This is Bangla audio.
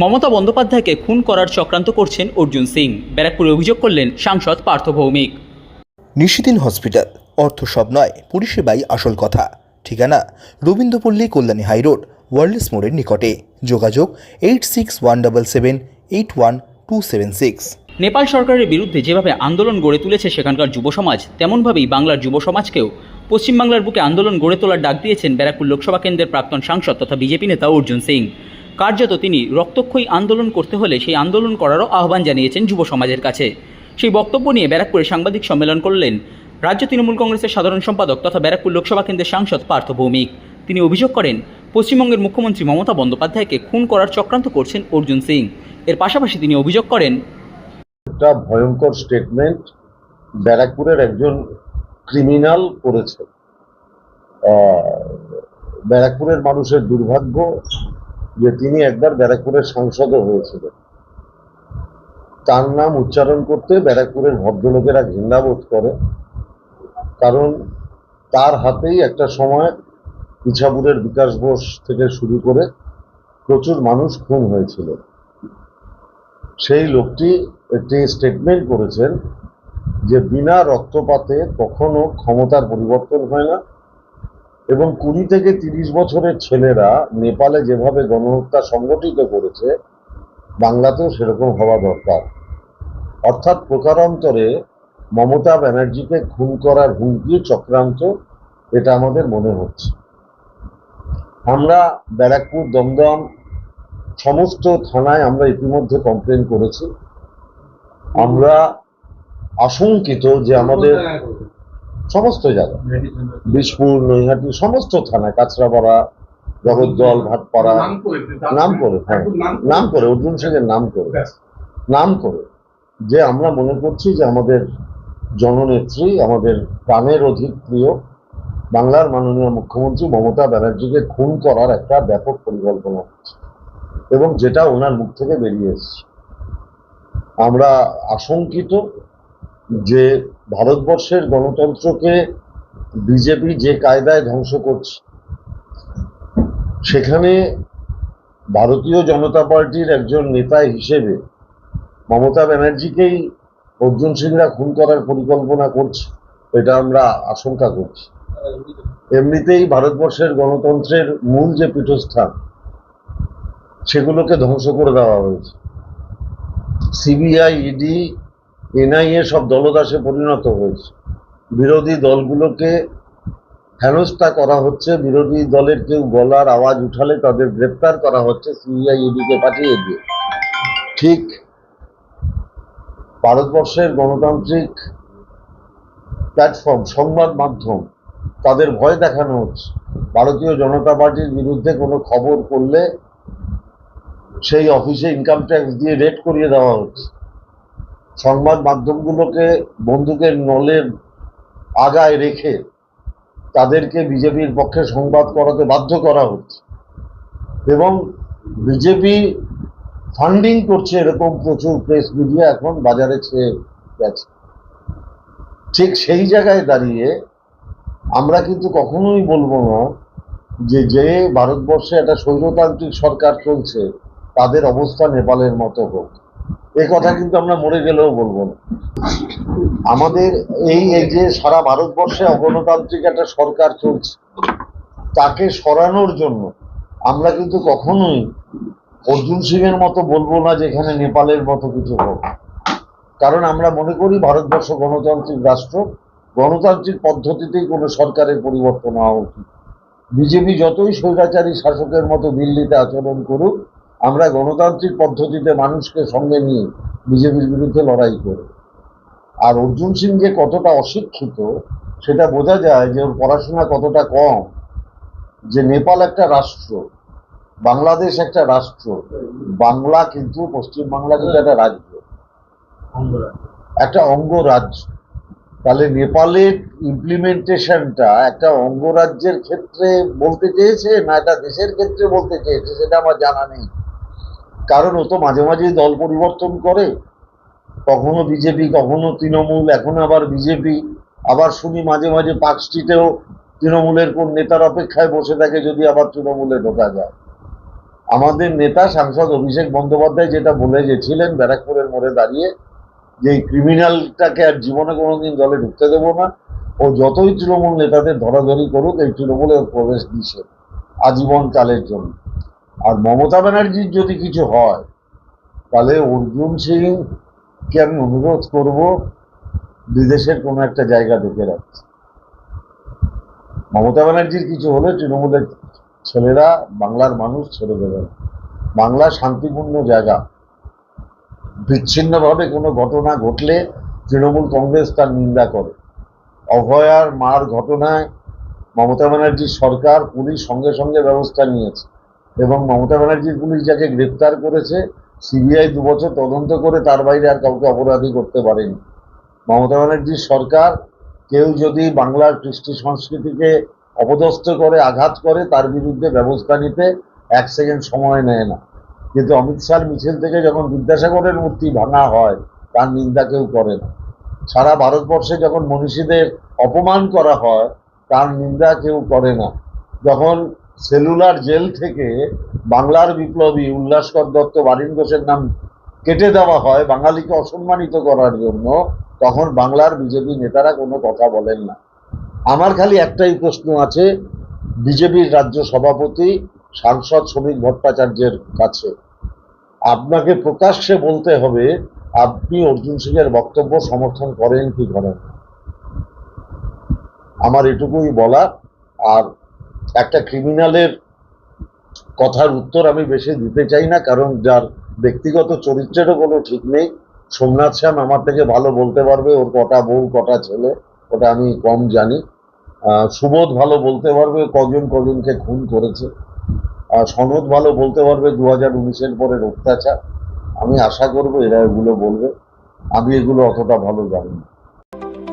মমতা বন্দ্যোপাধ্যায়কে খুন করার চক্রান্ত করছেন অর্জুন সিং। ব্যারাকপুরে অভিযোগ করলেন সাংসদ পার্থ ভৌমিক। নিশিদিন হসপিটাল অর্থ সব নয় পরিষেবাই আসল কথা। ঠিকানা রবীন্দ্রপল্লী কল্যাণী হাইরোড ওয়ার্ল্ডস মোড়ের নিকটে। যোগাযোগ eight six one double seven eight one two seven six. Nepal সরকারের বিরুদ্ধে যেভাবে আন্দোলন গড়ে তুলেছে সেখানকার যুব সমাজ তেমনভাবেই বাংলার যুব সমাজকেও। পশ্চিমবাংলার বুকে আন্দোলন গড়ে তোলার ডাক দিয়েছেন ব্যারাকপুর লোকসভা কেন্দ্রের প্রাক্তন সাংসদ তথা বিজেপি নেতা অর্জুন সিং। কার্যত তিনি রক্তক্ষয়ী আন্দোলন করতে হলে সেই আন্দোলন করারও আহ্বান জানিয়েছেন যুব সমাজের কাছে। সেই বক্তব্য নিয়ে ব্যারাকপুরে সাংবাদিক সম্মেলন করলেন রাজ্য তৃণমূল কংগ্রেসের সাধারণ সম্পাদক তথা ব্যারাকপুর লোকসভা কেন্দ্রের সাংসদ পার্থ ভৌমিক। তিনি অভিযোগ করেন, পশ্চিমবঙ্গের মুখ্যমন্ত্রী মমতা বন্দ্যোপাধ্যায়কে খুন করার চক্রান্ত করছেন অর্জুন সিং। এর পাশাপাশি তিনি অভিযোগ করেন, একটা ভয়ঙ্কর স্টেটমেন্ট ব্যারাকপুরের একজন ক্রিমিনাল করেছে। ব্যারাকপুরের মানুষের দুর্ভাগ্য যে তিনি একবার ব্যারাকপুরের সাংসদও হয়েছিলেন। তার নাম উচ্চারণ করতে ব্যারাকপুরের ভদ্রলোকেরা ঘৃণাবোধ করে, কারণ তার হাতেই একটা সময় ইছাপুরের বিকাশ বোস থেকে শুরু করে প্রচুর মানুষ খুন হয়েছিল। সেই লোকটি একটি স্টেটমেন্ট করেছেন যে বিনা রক্তপাতে কখনো ক্ষমতার পরিবর্তন হয় না। এবং কুড়ি থেকে তিরিশ বছরের ছেলেরা নেপালে যেভাবে গণহত্যা সংগঠিত করেছে, বাংলাতেও সেরকম হওয়া দরকার। অর্থাৎ প্রকারান্তরে মমতা ব্যানার্জিকে খুন করার হুমকি চক্রান্ত, এটা আমাদের মনে হচ্ছে। আমরা ব্যারাকপুর, দমদম সমস্ত থানায় আমরা ইতিমধ্যে কমপ্লেন করেছি। আমরা আশঙ্কিত যে আমাদের সমস্ত জায়গা বিশপুর নৈহাটি সমস্ত থানায় কাঁচরাপাড়া জগদ্দল ভাটপাড়া নাম করে হ্যাঁ নাম করে অর্জুন সিংয়ের নাম করে নাম করে যে আমরা মনে করছি যে আমাদের জননেত্রী আমাদের প্রাণের অধিক প্রিয় বাংলার মাননীয় মুখ্যমন্ত্রী মমতা ব্যানার্জিকে খুন করার একটা ব্যাপক পরিকল্পনা হচ্ছে এবং যেটা ওনার মুখ থেকে বেরিয়ে এসেছে। আমরা আশঙ্কিত যে ভারতবর্ষের গণতন্ত্রকে বিজেপি যে কায়দায় ধ্বংস করছে, সেখানে ভারতীয় জনতা পার্টির একজন নেতা হিসেবে মমতা ব্যানার্জিকেই অর্জুন সিংরা খুন করার পরিকল্পনা করছে, এটা আমরা আশঙ্কা করছি। এমনিতেই ভারতবর্ষের গণতন্ত্রের মূল যে পীঠস্থান, সেগুলোকে ধ্বংস করে দেওয়া হয়েছে। সিবিআই, ইডি এনআইএ সব দলদাসে পরিণত হয়েছে। বিরোধী দলগুলোকে হেনস্থা করা হচ্ছে। বিরোধী দলের কেউ গলার আওয়াজ উঠালে তাদের গ্রেপ্তার করা হচ্ছে, সিবিআই ইডিকে পাঠিয়ে দিয়ে। ঠিক ভারতবর্ষের গণতান্ত্রিক প্ল্যাটফর্ম, সংবাদ মাধ্যম, তাদের ভয় দেখানো হচ্ছে। ভারতীয় জনতা পার্টির বিরুদ্ধে কোনো খবর করলে সেই অফিসে ইনকাম ট্যাক্স দিয়ে রেড করিয়ে দেওয়া হচ্ছে। সংবাদ মাধ্যমগুলোকে বন্দুকের নলের আগায় রেখে তাদেরকে বিজেপির পক্ষে সংবাদ করাতে বাধ্য করা হচ্ছে। এবং বিজেপি ফান্ডিং করছে এরকম প্রচুর প্রেস মিডিয়া এখন বাজারে ছেয়ে গেছে। ঠিক সেই জায়গায় দাঁড়িয়ে আমরা কিন্তু কখনোই বলব না যে যে ভারতবর্ষে একটা স্বৈরতান্ত্রিক সরকার চলছে, তাদের অবস্থা নেপালের মতো হোক। এ কথা কিন্তু আমরা মরে গেলেও বলব না। আমাদের এই এই যে সারা ভারতবর্ষে অগণতান্ত্রিক একটা সরকার চলছে, তাকে সরানোর জন্য আমরা কিন্তু কখনোই অর্জুন সিং এর মতো বলব না যে এখানে নেপালের মতো কিছু হোক। কারণ আমরা মনে করি ভারতবর্ষ গণতান্ত্রিক রাষ্ট্র, গণতান্ত্রিক পদ্ধতিতেই কোনো সরকারের পরিবর্তন হওয়া উচিত। বিজেপি যতই স্বৈরাচারী শাসকের মতো দিল্লিতে আচরণ করুক আমরা গণতান্ত্রিক পদ্ধতিতে মানুষকে সঙ্গে নিয়ে বিজেপির বিরুদ্ধে লড়াই করি। আর অর্জুন সিং যে কতটা অশিক্ষিত, সেটা বোঝা যায় যে ওর পড়াশোনা কতটা কম। যে নেপাল একটা রাষ্ট্র, বাংলাদেশ একটা রাষ্ট্র, বাংলা কিন্তু পশ্চিম বাংলা কিন্তু একটা রাজ্য। একটা অঙ্গরাজ্য। তাহলে নেপালের ইমপ্লিমেন্টেশনটা একটা অঙ্গরাজ্যের ক্ষেত্রে বলতে চেয়েছে না এটা দেশের ক্ষেত্রে বলতে চেয়েছে, সেটা আমার জানা নেই। কারণ ও তো মাঝে মাঝেই দল পরিবর্তন করে। কখনো বিজেপি, কখনো তৃণমূল, এখন আবার বিজেপি। আবার শুনি মাঝে মাঝে পার্ক স্ট্রিটেও তৃণমূলের কোন নেতার অপেক্ষায় বসে থাকে যদি আবার তৃণমূলে ঢোকা যায়। আমাদের নেতা সাংসদ অভিষেক বন্দ্যোপাধ্যায় যেটা বলে গেছিলেন ব্যারাকপুরের মোড়ে দাঁড়িয়ে, যে এই ক্রিমিনালটাকে আর জীবনে কোনোদিন দলে ঢুকতে দেবো না। ও যতই তৃণমূল নেতাদের ধরাধরি করুক, এই তৃণমূলে প্রবেশ দিছে আজীবন কালের জন্য। আর মমতা ব্যানার্জির যদি কিছু হয়, তাহলে অর্জুন সিংকে আমি অনুরোধ করব বিদেশের কোনো একটা জায়গা ঢুকে রাখছে মমতা ব্যানার্জির কিছু হলে তৃণমূলের ছেলেরা, বাংলার মানুষ ছেড়ে দেবে। বাংলা শান্তিপূর্ণ জায়গা। বিচ্ছিন্নভাবে কোনো ঘটনা ঘটলে তৃণমূল কংগ্রেস তার নিন্দা করে। অভয়ার মার ঘটনায় মমতা ব্যানার্জির সরকার, পুলিশ সঙ্গে সঙ্গে ব্যবস্থা নিয়েছে। এবং মমতা ব্যানার্জির পুলিশ যাকে গ্রেপ্তার করেছে, সিবিআই দু বছর তদন্ত করে তার বাইরে আর কাউকে অপরাধী করতে পারেনি। মমতা ব্যানার্জির সরকার কেউ যদি বাংলার কৃষ্টি সংস্কৃতিকে অপদস্থ করে, আঘাত করে, তার বিরুদ্ধে ব্যবস্থা নিতে এক সেকেন্ড সময় নেয় না। কিন্তু অমিত শাহ মিছিল থেকে যখন বিদ্যাসাগরের মূর্তি ভাঙা হয়, তার নিন্দা কেউ করে না। সারা ভারতবর্ষে যখন মনীষীদের অপমান করা হয়, তার নিন্দা কেউ করে না। যখন সেলুলার জেল থেকে বাংলার বিপ্লবী উল্লাসকর দত্ত বারিন ঘোষের নাম কেটে দেওয়া হয় বাঙালিকে অসম্মানিত করার জন্য, তখন বাংলার বিজেপি নেতারা কোনো কথা বলেন না। আমার খালি একটাই প্রশ্ন আছে, বিজেপির রাজ্য সভাপতি সাংসদ শ্রমিক ভট্টাচার্যের কাছে। আপনাকে প্রকাশ্যে বলতে হবে, আপনি অর্জুন সিং এর বক্তব্য সমর্থন করেন কি করেন আমার এটুকুই বলা আর একটা ক্রিমিনালের কথার উত্তর আমি বেশি দিতে চাই না, কারণ যার ব্যক্তিগত চরিত্রেরও কোনো ঠিক নেই। সোমনাথ শ্যাম আমার থেকে ভালো বলতে পারবে, ওর কটা বউ, কটা ছেলে, ওটা আমি কম জানি। সুবোধ ভালো বলতে পারবে, কজন কজনকে খুন করেছে। আর সনদ ভালো বলতে পারবে দু হাজার উনিশের পরের অত্যাচার। আমি আশা করব এরা এগুলো বলবে। আমি এগুলো অতটা ভালো জানি না।